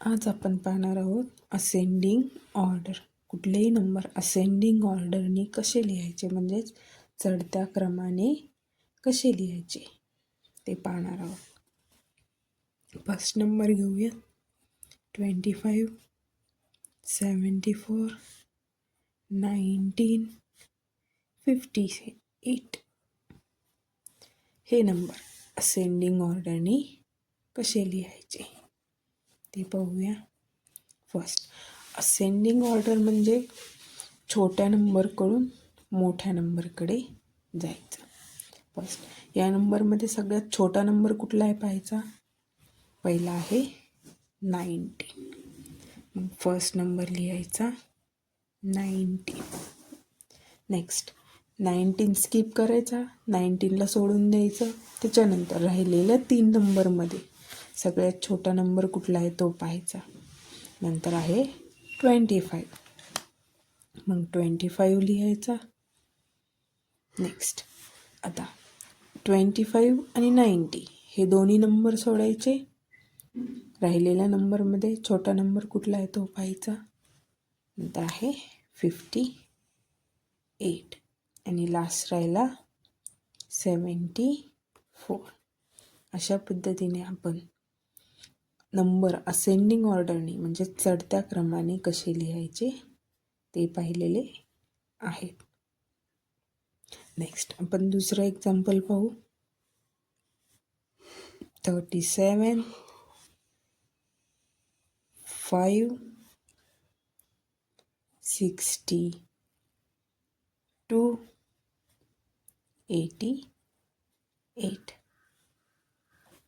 आज आपण पाहणार आहोत असेंडिंग ऑर्डर कुठलेही नंबर असेंडिंग ऑर्डरने कसे लिहायचे? म्हणजेच चढत्या क्रमाने कसे लिहायचे? ते पाहणार आहोत. फर्स्ट नंबर घेऊया. Twenty five seventy four nineteen fifty eight हे नंबर असेंडिंग ऑर्डरने कसे लिहायचे? ते पाहूया फर्स्ट असेंडिंग ऑर्डर म्हणजे छोट्या नंबरकडून मोठ्या नंबरकडे जायचं. फर्स्ट या नंबरमध्ये सगळ्यात छोटा नंबर कुठला आहे पाहायचा? पहिला आहे नाईन्टीन मग फर्स्ट नंबर लिहायचा नाईन्टीन नेक्स्ट नाईन्टीन स्किप करायचा नाईन्टीनला सोडून द्यायचं. त्याच्यानंतर राहिलेल्या तीन नंबरमध्ये सगळ्यात छोटा नंबर कुठला आहे तो पाहायचा. नंतर आहे ट्वेंटी फाईव्ह मग ट्वेंटी फाईव्ह लिहायचा. नेक्स्ट आता ट्वेंटी फाईव्ह आणि नाईंटी हे दोन्ही नंबर सोडायचे. राहिलेल्या नंबरमध्ये छोटा नंबर कुठला आहे तो पाहायचा. नंतर आहे फिफ्टी एट आणि लास्ट राहिला सेवन्टी फोर अशा पद्धतीने आपण नंबर असेंडिंग ऑर्डरने म्हणजे चढत्या क्रमाने कसे लिहायचे ते पाहिलेले आहेत. नेक्स्ट आपण दुसरं एक्झाम्पल पाहू. Thirty seven five sixty two eighty eight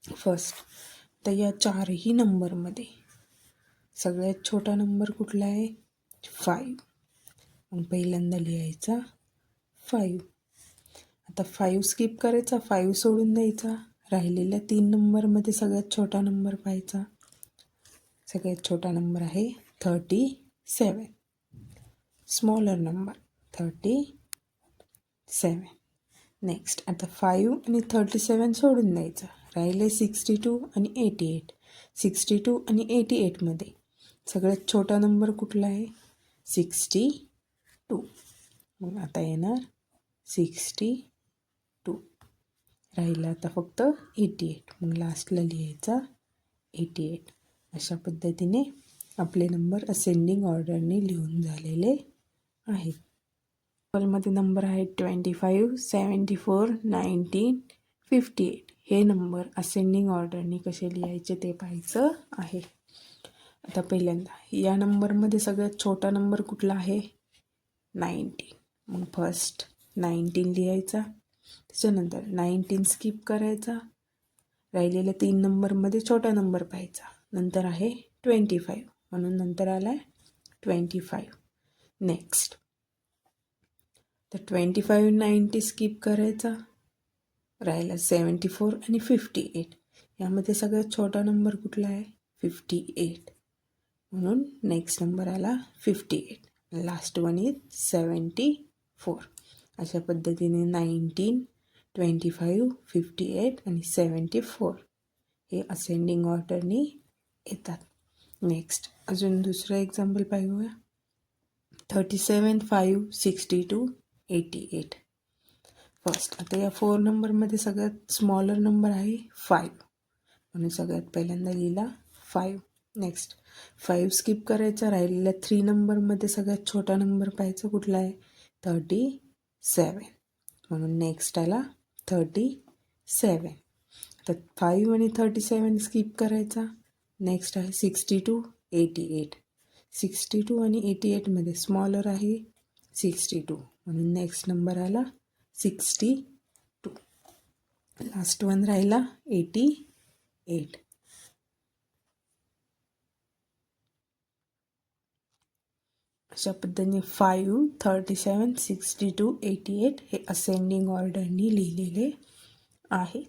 first तर या चारही नंबरमध्ये. सगळ्यात छोटा नंबर कुठला आहे? फाईव्ह मग पहिल्यांदा लिहायचा फाईव्ह आता फाईव्ह स्किप करायचा फाईव्ह सोडून द्यायचा. राहिलेल्या तीन नंबरमध्ये सगळ्यात छोटा नंबर पाहायचा. सगळ्यात छोटा नंबर आहे thirty seven smaller number thirty seven next आता फाईव्ह आणि थर्टी सेवन सोडून द्यायचा. राहिले सिक्स्टी टू आणि एटी एट. सिक्स्टी टू आणि एटी एटमध्ये सगळ्यात छोटा नंबर कुठला आहे? Sixty two. मग आता येणार सिक्स्टी टू. राहिलं आता फक्त एटी एट. मग लास्टला लिहायचा एटी एट. अशा पद्धतीने आपले नंबर असेंडिंग ऑर्डरने लिहून झालेले आहेत. मध्ये नंबर आहेत twenty five seventy four nineteen fifty eight हे नंबर असेंडिंग ऑर्डरने कसे लिहायचे ते पाहायचं आहे. आता पहिल्यांदा या नंबरमध्ये सगळ्यात छोटा नंबर कुठला आहे? नाईन्टीन. मग फर्स्ट नाईन्टीन लिहायचा त्याच्यानंतर नाईन्टीन स्किप करायचा राहिलेल्या तीन नंबरमध्ये छोटा नंबर पाहायचा. नंतर आहे ट्वेंटी फाईव्ह म्हणून नंतर आला आहे ट्वेंटी फाईव्ह नेक्स्ट तर ट्वेंटी फाईव्ह नाईन्टी स्किप करायचा. राहिला सेवन्टी फोर आणि फिफ्टी एट. यामध्ये सगळ्यात छोटा नंबर कुठला आहे? Fifty eight. म्हणून नेक्स्ट नंबर आला fifty eight. Last one is seventy four अशा पद्धतीने nineteen twenty five fifty eight आणि सेवन्टी फोर हे असेंडिंग ऑर्डरनी येतात. नेक्स्ट अजून दुसरं एक्झाम्पल पाहूया. Thirty seven five sixty two eighty eight first आता या फोर नंबरमध्ये सगळ्यात स्मॉलर नंबर आहे फाईव्ह म्हणून सगळ्यात पहिल्यांदा लिहिला फाईव्ह नेक्स्ट फाईव्ह स्किप करायचा राहिलेल्या थ्री नंबरमध्ये सगळ्यात छोटा नंबर पाहायचा कुठला आहे? थर्टी सेवन म्हणून नेक्स्ट आला थर्टी सेवन तर फाईव्ह आणि थर्टी सेवन स्किप करायचा. नेक्स्ट आहे sixty two eighty eight sixty two आणि एटी एटमध्ये स्मॉलर आहे सिक्स्टी टू म्हणून नेक्स्ट नंबर आला सिक्स्टी टू. लास्ट वन राहिला एटी एट अशा पद्धतीने five thirty seven sixty two eighty eight हे असेंडिंग ऑर्डरनी लिहिलेले आहे.